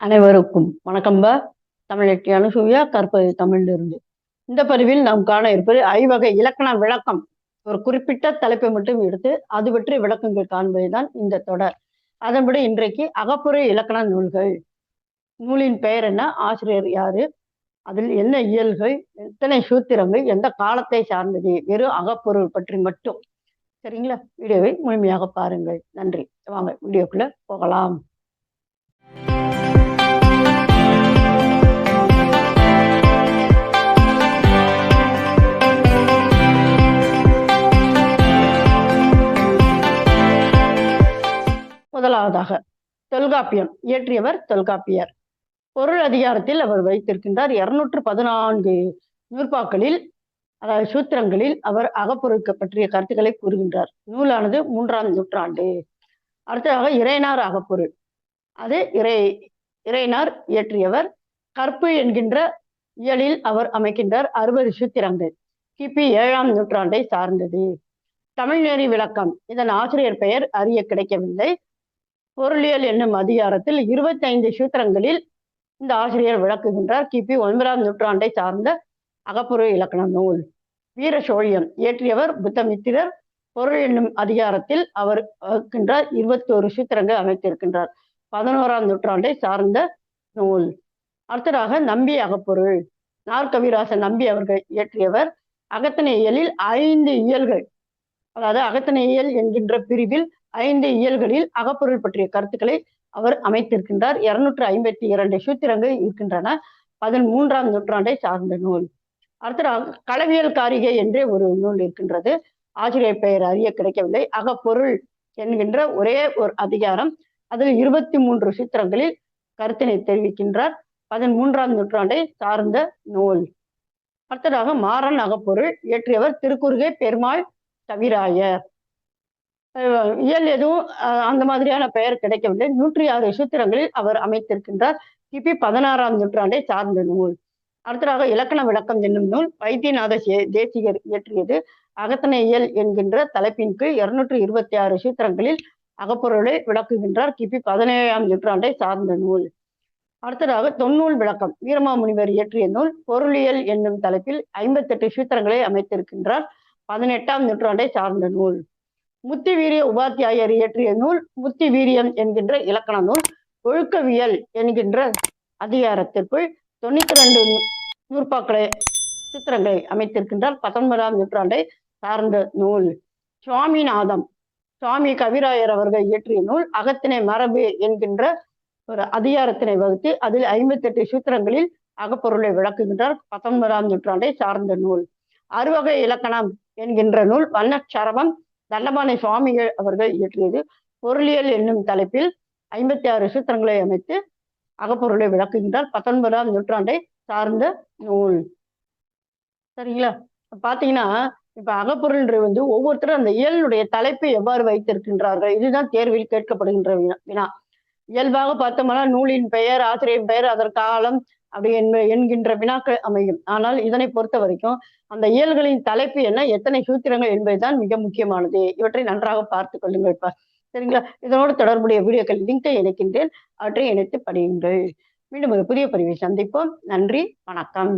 அனைவருக்கும் வணக்கம்பா தமிழட்டி அனுசூயா கற்பது தமிழிலிருந்து. இந்த பதிவில் நாம் காண இருப்பது ஐவகை இலக்கண விளக்கம். ஒரு குறிப்பிட்ட தலைப்பை மட்டும் எடுத்து அது பற்றி விளக்கங்கள் காண்பதுதான் இந்த தொடர். அதன்படி இன்றைக்கு அகப்புற இலக்கண நூல்கள். நூலின் பெயர் என்ன? ஆசிரியர் யாரு? அதில் என்ன இயல்கள்? எத்தனை சூத்திரங்கள்? எந்த காலத்தை சார்ந்தது? வெறும் அகப்பொருள் பற்றி மட்டும். சரிங்களா? வீடியோவை முழுமையாக பாருங்கள். நன்றி. வாங்க வீடியோக்குள்ள போகலாம். முதலாவதாக தொல்காப்பியம். இயற்றியவர் தொல்காப்பியர். பொருள் அதிகாரத்தில் அவர் வைத்திருக்கின்றார். இருநூற்று பதினான்கு நூற்பாக்களில் அதாவது சூத்திரங்களில் அவர் அகப்பொருட்க பற்றிய கருத்துக்களை கூறுகின்றார். நூலானது மூன்றாம் நூற்றாண்டு. அடுத்ததாக இறைனார் அகப்பொருள். அது இறை இறைனார் இயற்றியவர். கற்பு என்கின்ற இயலில் அவர் அமைக்கின்றார். அறுபது சூத்திரங்கள். கிபி ஏழாம் நூற்றாண்டை சார்ந்தது. தமிழ்நெறி விளக்கம். இதன் ஆசிரியர் பெயர் அறிய கிடைக்கவில்லை. பொருளியல் என்னும் அதிகாரத்தில் இருபத்தைந்து சூத்திரங்களில் இந்த ஆசிரியர் விளக்குகின்றார். கிபி ஒன்பதாம் நூற்றாண்டை சார்ந்த அகப்புற இலக்கண நூல். வீர சோழியம் இயற்றியவர் புத்தமித்திரர் பொருள் என்னும் அதிகாரத்தில் அவர் வகுக்கின்றார். இருபத்தி ஒரு சூத்திரங்கள் அமைத்திருக்கின்றார். பதினோராம் நூற்றாண்டை சார்ந்த நூல். அடுத்ததாக நம்பி அகப்பொருள். நாற்கவிராச நம்பி அவர்கள் இயற்றியவர். அகத்தனை இயலில் ஐந்து இயல்கள். அதாவது அகத்தனை இயல் என்கின்ற பிரிவில் ஐந்து இயல்களில் அகப்பொருள் பற்றிய கருத்துக்களை அவர் அமைத்திருக்கின்றார். இருநூற்று ஐம்பத்தி இரண்டு சூத்திரங்கள் இருக்கின்றன. பதிமூன்றாம் நூற்றாண்டை சார்ந்த நூல். அடுத்ததாக களவியல் காரிகை என்றே ஒரு நூல் இருக்கின்றது. ஆசிரியர் பெயர் அறிய கிடைக்கவில்லை. அகப்பொருள் என்கின்ற ஒரே ஒரு அதிகாரம். அதில் இருபத்தி மூன்று சூத்திரங்களில் கருத்தினை தெரிவிக்கின்றார். பதிமூன்றாம் நூற்றாண்டை சார்ந்த நூல். அடுத்ததாக மாறன் அகப்பொருள் இயற்றியவர் திருக்குறுகை பெருமாள் தவிராயர். இயல் எதுவும் அந்த மாதிரியான பெயர் கிடைக்கவில்லை. நூற்றி ஆறு சூத்திரங்களில் அவர் அமைத்திருக்கின்றார். கிபி பதினாறாம் நூற்றாண்டை சார்ந்த நூல். அடுத்ததாக இலக்கண விளக்கம் என்னும் நூல் வைத்தியநாத தேசிகர் இயற்றியது. அகத்தனை இயல் என்கின்ற தலைப்பின் கீழ் இருநூற்றி இருபத்தி ஆறு சூத்திரங்களில் அகப்பொருளை விளக்குகின்றார் கிபி பதினேழாம் நூற்றாண்டை சார்ந்த நூல். அடுத்ததாக தொன்னூல் விளக்கம் வீரமாமுனிவர் இயற்றிய நூல். பொருளியல் என்னும் தலைப்பில் ஐம்பத்தெட்டு சூத்திரங்களை அமைத்திருக்கின்றார். பதினெட்டாம் நூற்றாண்டை சார்ந்த நூல். முத்தி வீரிய உபாத்தியாயர் இயற்றிய நூல் முத்தி வீரியம் என்கின்ற இலக்கண நூல் ஒழுக்கவியல் என்கின்ற அதிகாரத்திற்குள் தொண்ணூத்தி ரெண்டு நூற்பாக்களை சித்திரங்களை அமைத்திருக்கின்றார். பத்தொன்பதாம் நூற்றாண்டை சார்ந்த நூல். சுவாமிநாதம். சுவாமி கவிராயர் அவர்கள் இயற்றிய நூல் அகத்தினை மரபு என்கின்ற ஒரு அதிகாரத்தினை வகுத்து அதில் ஐம்பத்தி எட்டு சூத்திரங்களில் அகப்பொருளை விளக்குகின்றார். பத்தொன்பதாம் நூற்றாண்டை சார்ந்த நூல். அறுவகை இலக்கணம் என்கின்ற நூல் வண்ணச்சரவம் தண்டபாணி சுவாமிகள் அவர்கள் இயற்றியது. பொருளியல் என்னும் தலைப்பில் ஐம்பத்தி ஆறு சூத்திரங்களை அமைத்து அகப்பொருளை விளக்குகின்றார். பத்தொன்பதாம் நூற்றாண்டை சார்ந்த நூல். சரிங்களா? பாத்தீங்கன்னா இப்ப அகப்பொருள் வந்து ஒவ்வொருத்தரும் அந்த இயலுடைய தலைப்பை எவ்வாறு வைத்திருக்கின்றார்கள்? இதுதான் தேர்வில் கேட்கப்படுகின்ற வினா. இயல்பாக பார்த்தோம்னா நூலின் பெயர் ஆசிரியர் பெயர் அதற்கு காலம் அப்படி என்கின்ற வினாக்கள் அமையும். ஆனால் இதனை பொறுத்த வரைக்கும் அந்த இயல்களின் தலைப்பு என்ன எத்தனை சூத்திரங்கள் என்பதுதான் மிக முக்கியமானது. இவற்றை நன்றாக பார்த்து கொள்ளுங்கள் சரிங்களா? இதனோடு தொடர்புடைய வீடியோக்கள் லிங்கை இணைக்கின்றேன். அவற்றை இணைத்து படியுங்கள். மீண்டும் ஒரு புதிய பதிவை சந்திப்போம். நன்றி. வணக்கம்.